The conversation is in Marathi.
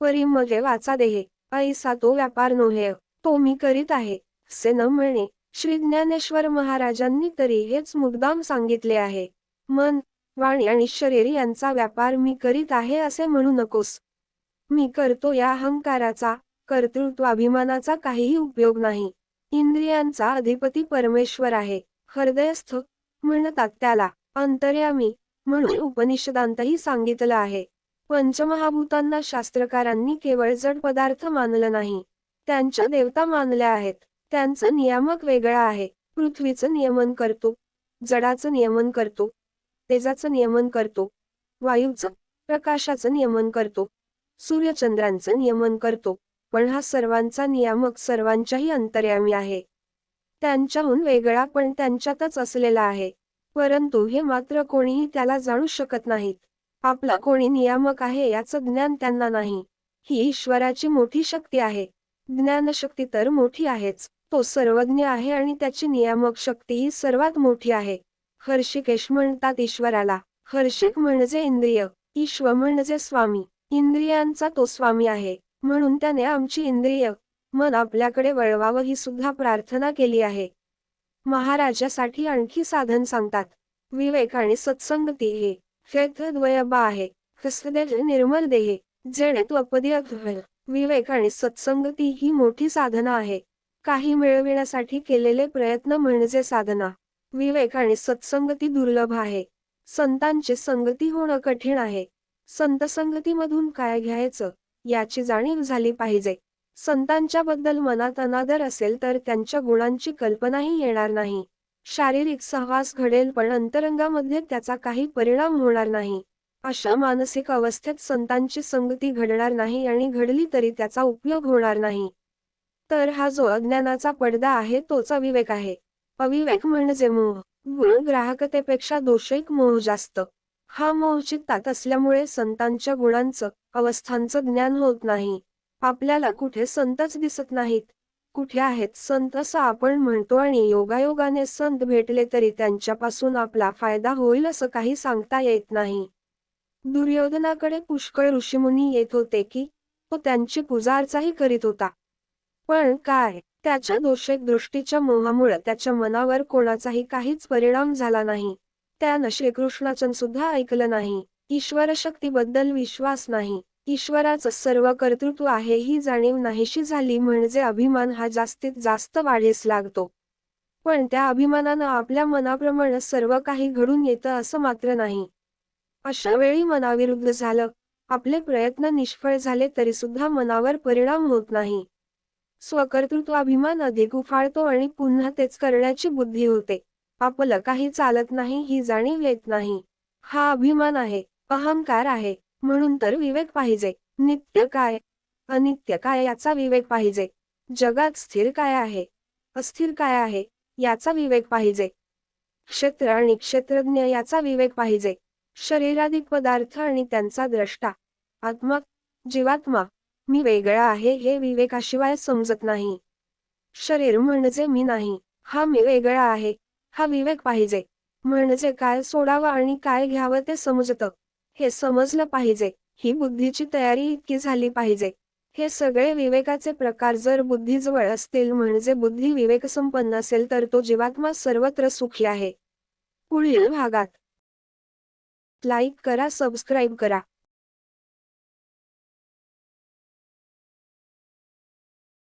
परी मगे वाचा देहे. ऐसा तो व्यापार नोहे. तो मी करीत आहे. असे न म्हणणे श्री ज्ञानेश्वर महाराजांनी तरी हेच मुद्दाम सांगितले आहे. मन वाणी आणि शरीर यांचा व्यापार मी करीत आहे असे म्हणू नकोस. मी करतो या अहंकाराचा कर्तृत्वाभिमानाचा काहीही उपयोग नाही. इंद्रियांचा अधिपती परमेश्वर आहे. हृदयस्थ म्हणतात त्याला. अंतर्यामी म्हणून उपनिषदांतही सांगितलं आहे. पंचमहाभूतांना शास्त्रकारांनी केवळ जड पदार्थ मानलं नाही. त्यांच्या देवता मानल्या आहेत. त्यांचं नियामक वेगळा आहे. पृथ्वीचं नियमन करतो. जडाचं नियमन करतो. तेजाचं नियमन करतो. वायूचं प्रकाशाचं नियमन करतो. सूर्यचंद्रांचं नियमन करतो. पण हा सर्वांचा नियामक सर्वांच्याही अंतर्यामी आहे. त्यांच्याहून वेगळा पण त्यांच्यातच असलेला आहे. परंतु हे मात्र कोणीही त्याला जाणू शकत नाहीत. आपला कोणी नियामक आहे याचं ज्ञान त्यांना नाही. ही ईश्वराची मोठी शक्ती आहे. ज्ञानशक्ती तर मोठी आहेच. तो सर्वज्ञ आहे आणि त्याची नियामक शक्ती ही सर्वात मोठी आहे. हर्षिकेश म्हणतात ईश्वराला. हर्षिक म्हणजे इंद्रिय. ईश्व म्हणजे स्वामी. इंद्रियांचा तो स्वामी आहे. म्हणून त्याने आमची इंद्रिय मन आपल्याकडे वळवावं ही सुद्धा प्रार्थना केली आहे. महाराजासाठी आणखी साधन सांगतात. विवेक आणि सत्संगती हे क्षेत्रद्वयबा आहे. हस्तदेह निर्मल देहे जेणे त्वपदी अघ्वल विवेक आणि सत्संगती ही मोठी साधना आहे. काही मिळविण्यासाठी केलेले प्रयत्न म्हणजे साधना. विवेक आणि सत्संगती दुर्लभ आहे. संतांची संगती होणं कठीण आहे. संत संगतीमधून काय घ्यायचं याची जाणीव झाली पाहिजे. संतांच्या बद्दल मनात अनादर असेल तर त्यांच्या गुणांची कल्पनाही येणार नाही. शारीरिक सहवास घडेल पण अंतरंगामध्ये त्याचा काही परिणाम होणार नाही. अशा मानसिक अवस्थेत संतांची संगती घडणार नाही आणि घडली तरी त्याचा उपयोग होणार नाही. तर हा जो अज्ञानाचा पडदा आहे तोच अविवेक आहे. अविवेक म्हणजे मोह. गुण ग्राहकतेपेक्षा दोषिक मोह जास्त. हा मोह चित्तात असल्यामुळे संतांच्या गुणांचं अवस्थांचं ज्ञान होत नाही. आपल्याला कुठे संतच दिसत नाहीत. कुठे आहेत? संत असं आपण म्हणतो आणि योगायोगाने संत भेटले तरी त्यांच्यापासून आपला फायदा होईल असं काही सांगता येत नाही. दुर्योधनाकडे पुष्कळ ऋषीमुनी येत होते की तो त्यांची पूजार्चाही करीत होता. पण काय? त्याच्या दोषेक दृष्टीच्या मोहामुळे त्याच्या मनावर कोणाचाही काहीच परिणाम झाला नाही. त्यानं श्रीकृष्णाचं सुद्धा ऐकलं नाही. ईश्वर शक्तीबद्दल विश्वास नाही. ईश्वराचं सर्व कर्तृत्व आहे ही जाणीव नाहीशी झाली म्हणजे अभिमान हा जास्तीत जास्त वाढीस लागतो. पण त्या अभिमानानं आपल्या मनाप्रमाणे सर्व काही घडून येतं असं मात्र नाही. अशा वेळी मनाविरुद्ध झालं आपले प्रयत्न निष्फळ झाले तरी सुद्धा मनावर परिणाम होत नाही. स्वकर्तृत्वाभिमान अधिक उफाळतो आणि पुन्हा तेच करण्याची बुद्धी होते. आपलं काही चालत नाही ही जाणीव येत नाही. हा अभिमान आहे अहंकार आहे. म्हणून तर विवेक पाहिजे. नित्य काय? अनित्य काय याचा विवेक पाहिजे. जगात स्थिर काय आहे? अस्थिर काय आहे? याचा विवेक पाहिजे. क्षेत्र आणि क्षेत्रज्ञ याचा विवेक पाहिजे. शरीराधिक पदार्थ आणि त्यांचा द्रष्टा. आत्मा जीवात्मा मी वेगळा आहे हे विवेकाशिवाय समजत नाही. शरीर म्हणजे मी नाही हा मी वेगळा आहे हा विवेक पाहिजे. म्हणजे काय सोडावं आणि काय घ्यावं ते समजतं. हे समजलं पाहिजे. ही बुद्धीची तयारी इतकी झाली पाहिजे. हे सगळे विवेकाचे प्रकार जर बुद्धीजवळ असतील म्हणजे बुद्धी विवेक संपन्न असेल तर तो जीवात्मा सर्वत्र सुखी आहे. पुढील भागात. लाईक करा सबस्क्राईब करा.